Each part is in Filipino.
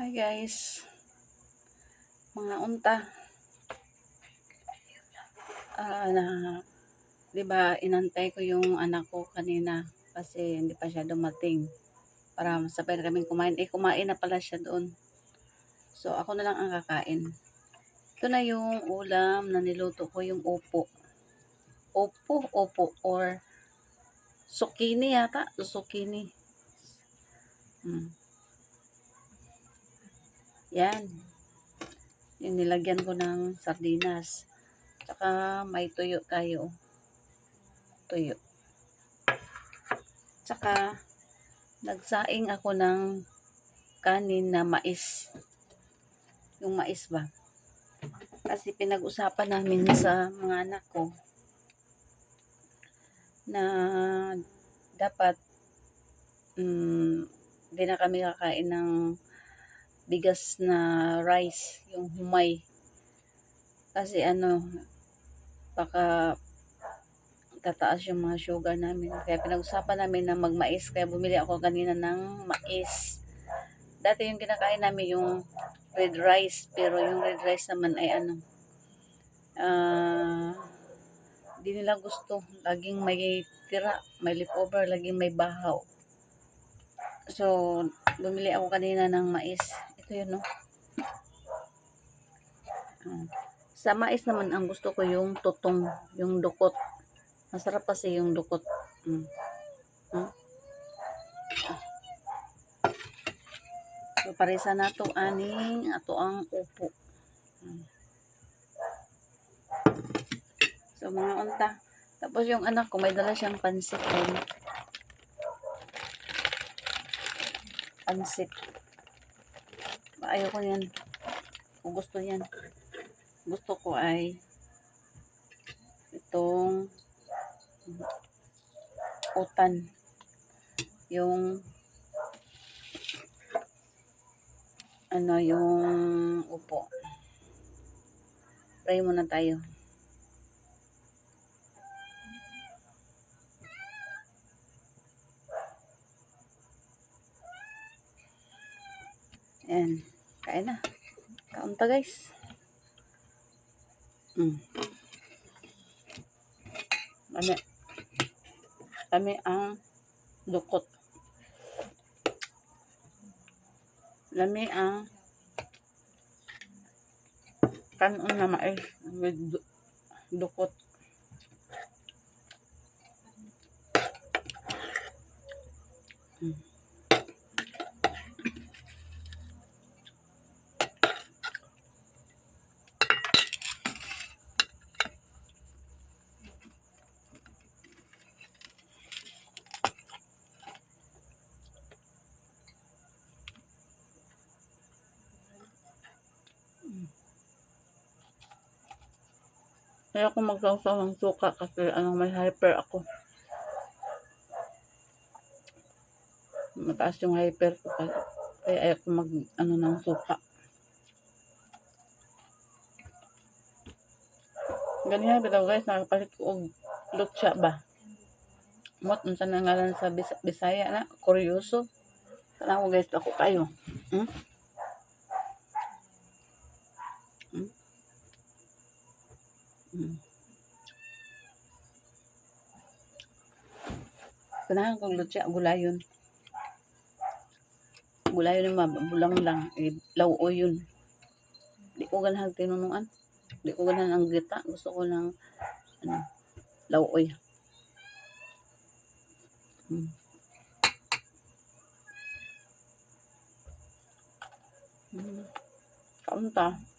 Hi guys. Mga unta. Ah, na 'di ba inantay ko yung anak ko kanina kasi hindi pa siya dumating para sabay na kaming kumain. Eh kumain na pala siya doon. So ako na lang ang kakain. Ito na yung ulam na niluto ko yung opo. Opo, opo or zucchini yata, zucchini. Hmm. Yan. Yung nilagyan ko ng sardinas. Tsaka may tuyo tayo. Tuyo. Tsaka nagsaing ako ng kanin na mais. Yung mais ba? Kasi pinag-usapan namin sa mga anak ko na dapat mm, hindi na kami kakain ng bigas na rice, yung humay. Kasi ano, baka tataas yung mga sugar namin. Kaya pinag-usapan namin na magmais. Kaya bumili ako kanina ng mais. Dati yung kinakain namin yung red rice. Pero yung red rice naman ay ano, di nila gusto. Laging may tira, may leftover, laging may bahaw. So, bumili ako kanina ng mais. Ito yun, no? Ah, Sa mais naman, ang gusto ko yung tutong, yung dukot. Masarap kasi yung dukot. Mm. Mm. So, parisa na to aning ato ang upo. Mm. So, mga unta. Tapos yung anak ko, may dala siyang pansit. Ayun. Pansit. Ayoko yan. Kung gusto yan. Gusto ko ay itong utan. Yung ano, yung upo. Try muna tayo. Ayan. Kain na. Kaunta guys. Mm. Lami. Lami ang dukot. Lami ang kanon na mais with du- dukot. Mm. Kaya ako magsawsaw ng suka kasi anong may hyper ako. Mataas yung hyper ko kaya, kaya ayoko mag ano ng suka. Ganyan bitaw guys, nakapalit ko og lutsa ba. Mot unsa na ngalan sa Bis Bisaya na, kuryoso. Sana ko guys ako kayo. Hmm? Kanahan kong lutsa, gulayon. Gulayon yung mabulang lang. Eh, lawo yun. Di ko ganahan tinunuan. Di ko ganahan ang gita. Gusto ko ng ano, lawoy. Hmm. Hmm. Kaunta.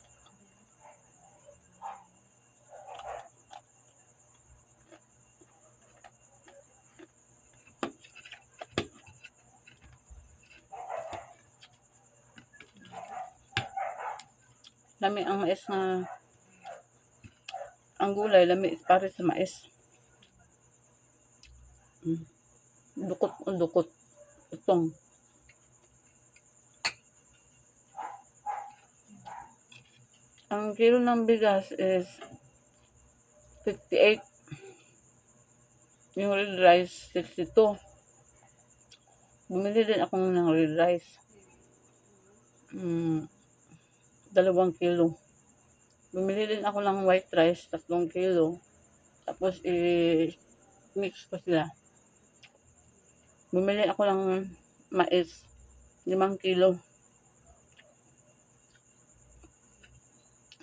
Lami ang mais na ang gulay, lami pare sa mais. Mm. Dukot dukot. Itong. Ang kilo ng bigas is 58. Yung red rice, 62. Bumili din ako ng red rice. mm, dalawang kilo. Bumili din ako ng white rice, tatlong kilo. Tapos, i-mix ko sila. Bumili ako ng mais, limang kilo.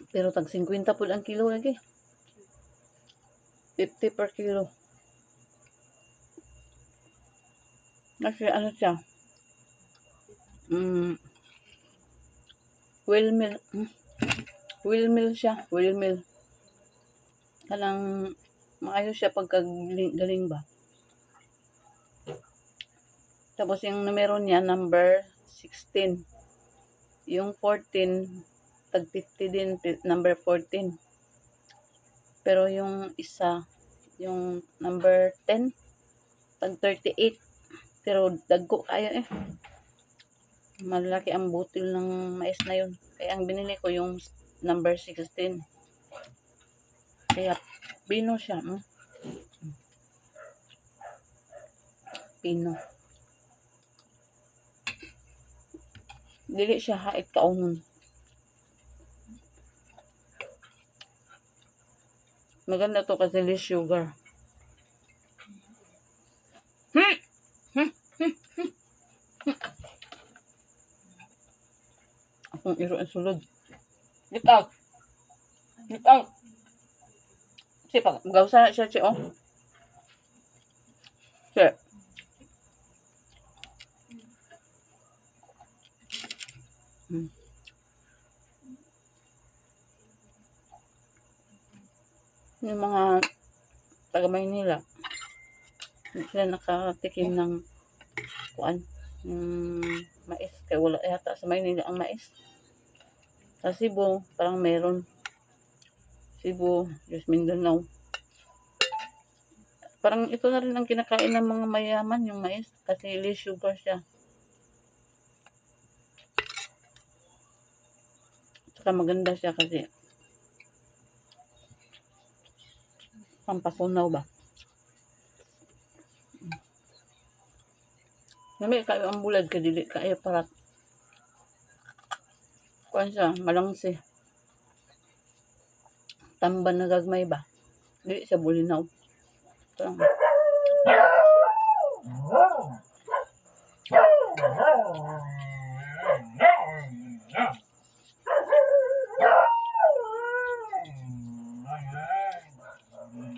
Pero tag 50 po ang kilo lagi. 50 per kilo. Kasi ano siya? Mm, wheel mill. Hmm? Wheel mill siya. Wheel mill. Kanang maayos siya pagka galing galing ba. Tapos yung numero niya, number 16. Yung 14, tag 50 din, number 14. Pero yung isa, yung number 10, tag 38. Pero dagko kayo eh. Malaki ang butil ng mais na yun. Kaya ang binili ko yung number 16. Kaya pino siya. Hmm? Pino. Dili siya hait kaunon. Maganda to kasi less sugar. Hmm! Hmm! Hmm! Hmm! Akong iro ang sulod. Get out! Get out! Si pag gawsa na siya, si oh. Si. Hmm. Yung mga taga Maynila, sila nakatikim ng kuan, yung mais. Kaya wala yata sa Maynila ang mais. Sa Cebu, parang meron. Cebu, Diyos Mindanao. Parang ito na rin ang kinakain ng mga mayaman, yung mais. Kasi less sugar siya. Tsaka maganda siya kasi pampasunaw ba? Nami kayo ang bulad ka dili kayo para kuan siya malangsi. Tamban na gagmay ba? Dili siya bulinaw. Oh.